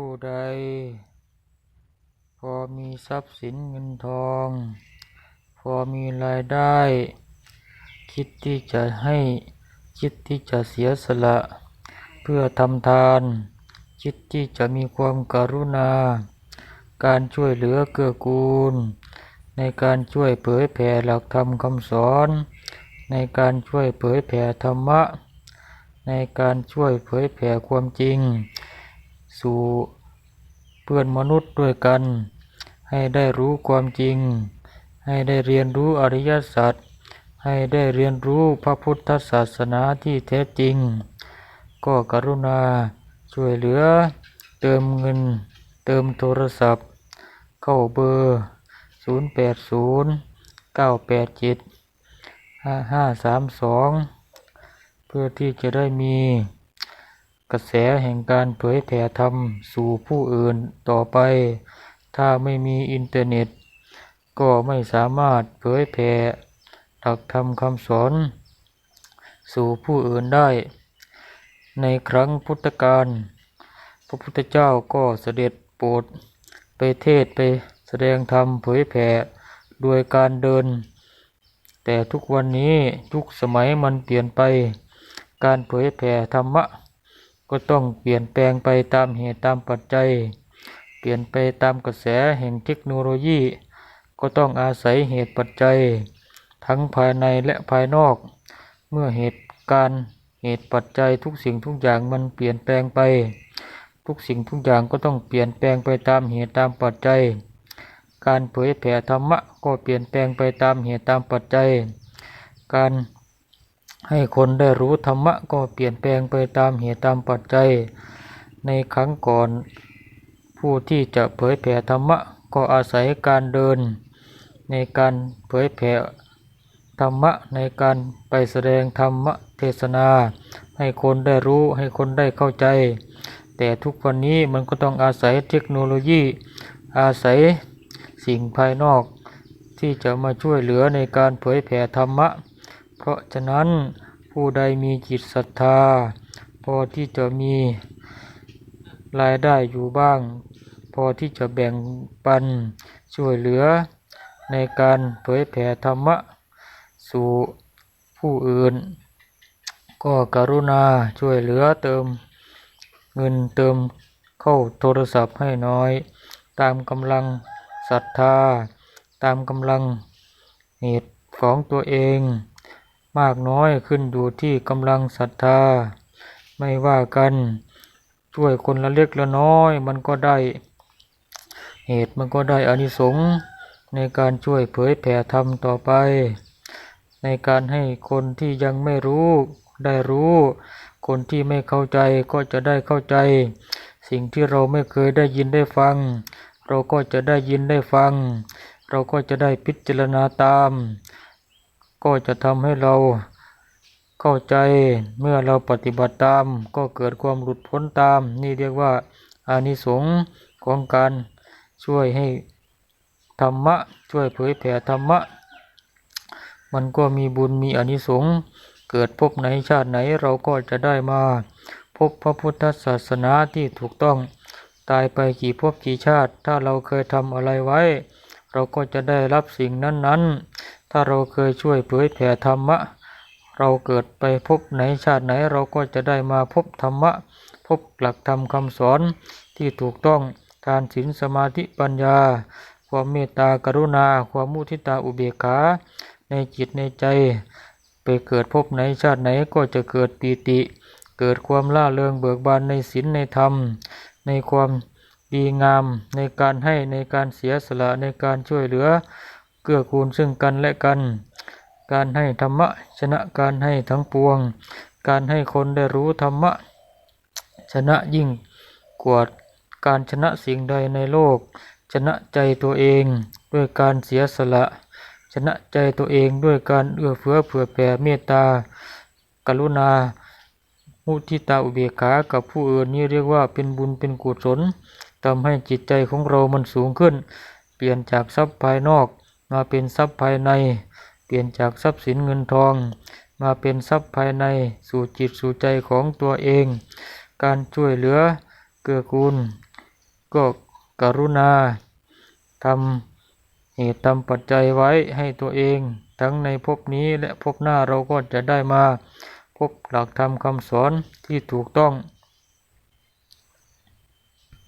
ผู้ใด พอมีทรัพย์สินเงินทอง พอมีรายได้ คิดที่จะให้คิดที่จะเสียสละ เพื่อทำทาน คิดที่จะมีความกรุณา การช่วยเหลือเกื้อกูล ในการช่วยเผยแผ่หลักธรรมคำสอน ในการช่วยเผยแผ่ธรรมะ ในการช่วยเผยแผ่ความจริง สู่เพื่อนมนุษย์ด้วยกัน ให้ได้รู้ความจริง ให้ได้เรียนรู้อริยสัจให้ได้เรียนรู้พระพุทธศาสนาที่แท้จริง ก็กรุณาช่วยเหลือ เติมเงิน เติมโทรศัพท์ เข้าเบอร์ 080 987 5532 เพื่อที่จะได้มี กระแสแห่งการเผยแผ่ธรรมสู่ผู้อื่นต่อไป ถ้าไม่มีอินเทอร์เน็ต ก็ไม่สามารถเผยแผ่หลักธรรมคำสอน สู่ผู้อื่นได้ ในครั้งพุทธกาลพระพุทธเจ้าก็เสด็จโปรดไปเทศไปแสดงธรรมเผยแผ่โดยการเดิน แต่ทุกวันนี้ทุกสมัยมันเปลี่ยนไป การเผยแผ่ธรรมะ ก็ต้องเปลี่ยนแปลงไปตามเหตุตามปัจจัย เปลี่ยนไปตามกระแสแห่งเทคโนโลยี ก็ต้องอาศัยเหตุปัจจัย ทั้งภายในและภายนอก เมื่อเหตุการณ์เหตุปัจจัยทุกสิ่งทุกอย่างมันเปลี่ยนแปลงไป ทุกสิ่งทุกอย่างก็ต้องเปลี่ยนแปลงไปตามเหตุตามปัจจัย การเผยแผ่ธรรมะก็เปลี่ยนแปลงไปตามเหตุตามปัจจัย การ ให้คนได้รู้ธรรมะก็เปลี่ยนแปลงไปตามเหตุตามปัจจัย ในครั้งก่อน ผู้ที่จะเผยแผ่ธรรมะก็อาศัยการเดิน ในการเผยแผ่ธรรมะในการไปแสดงธรรมะเทศนา ให้คนได้รู้ให้คนได้เข้าใจ แต่ทุกวันนี้มันก็ต้องอาศัยเทคโนโลยี อาศัยสิ่งภายนอก ที่จะมาช่วยเหลือในการเผยแผ่ธรรมะ ราะฉะนั้นผู้ใดมีจิตศรัทธา พอที่จะมีรายได้อยู่บ้าง พอที่จะแบ่งปันช่วยเหลือในการเผยแผ่ธรรมะ สู่ผู้อื่น ก็กรุณาช่วยเหลือเติมเงินเติมเข้าโทรศัพท์ให้น้อย ตามกำลังศรัทธา ตามกำลังเหตุของตัวเอง มากน้อยขึ้นอยู่ที่กำลังศรัทธา ไม่ว่ากันช่วยคนละเล็กละน้อย มันก็ได้ เหตุมันก็ได้อานิสงส์ในการช่วยเผยแผ่ธรรมต่อไป ในการให้คนที่ยังไม่รู้ได้รู้ คนที่ไม่เข้าใจก็จะได้เข้าใจ สิ่งที่เราไม่เคยได้ยินได้ฟัง เราก็จะได้ยินได้ฟัง เราก็จะได้พิจารณาตาม ก็จะทำให้เราเข้าใจเมื่อเราปฏิบัติตาม ก็เกิดความหลุดพ้นตาม นี่เรียกว่าอานิสงส์ของการช่วยให้ธรรมะ ช่วยเผยแผ่ธรรมะ มันก็มีบุญมีอานิสงส์เกิดพบไหนชาติไหนเราก็จะได้มา พบพระพุทธศาสนาที่ถูกต้องตายไปกี่ภพกี่ชาติ ถ้าเราเคยทำอะไรไว้ เราก็จะได้รับสิ่งนั้นๆ ถ้าเราเคยช่วยเผยแผ่ธรรมะ เราเกิดไปพบไหนชาติไหนเราก็จะได้มาพบธรรมะ พบหลักธรรมคำสอนที่ถูกต้องทานศีลสมาธิปัญญา ความเมตตากรุณา ความมุทิตาอุเบกขา ในจิตในใจ ไปเกิดพบไหนชาติไหนก็จะเกิดปีติ เกิดความล่าเริงเบิกบานในศีลในธรรม ในความดีงามในการให้ในการเสียสละในการช่วยเหลือ กื้อกูลซึ่งกันและกัน การให้ธรรมะ ชนะการให้ทั้งปวง การให้คนได้รู้ธรรมะ ชนะยิ่งกว่าการชนะสิ่งใดในโลก ชนะใจตัวเองด้วยการเสียสละ ชนะใจตัวเองด้วยการเอื้อเฟื้อเผื่อแผ่เมตตา กรุณามุทิตาอุเบกขากับผู้อื่นนี่เรียกว่าเป็นบุญเป็นกุศลทำให้จิตใจของเรามันสูงขึ้น เปลี่ยนจากทรัพย์ภายนอก มาเป็นทรัพย์ภายใน เปลี่ยนจากทรัพย์สินเงินทอง มาเป็นทรัพย์ภายในสู่จิตสู่ใจของตัวเอง การช่วยเหลือเกื้อกูล ก็กรุณาทำเหตุทำปัจจัยไว้ให้ตัวเอง ทั้งในภพนี้และภพหน้าเราก็จะได้มาพบหลักธรรมคำสอนที่ถูกต้อง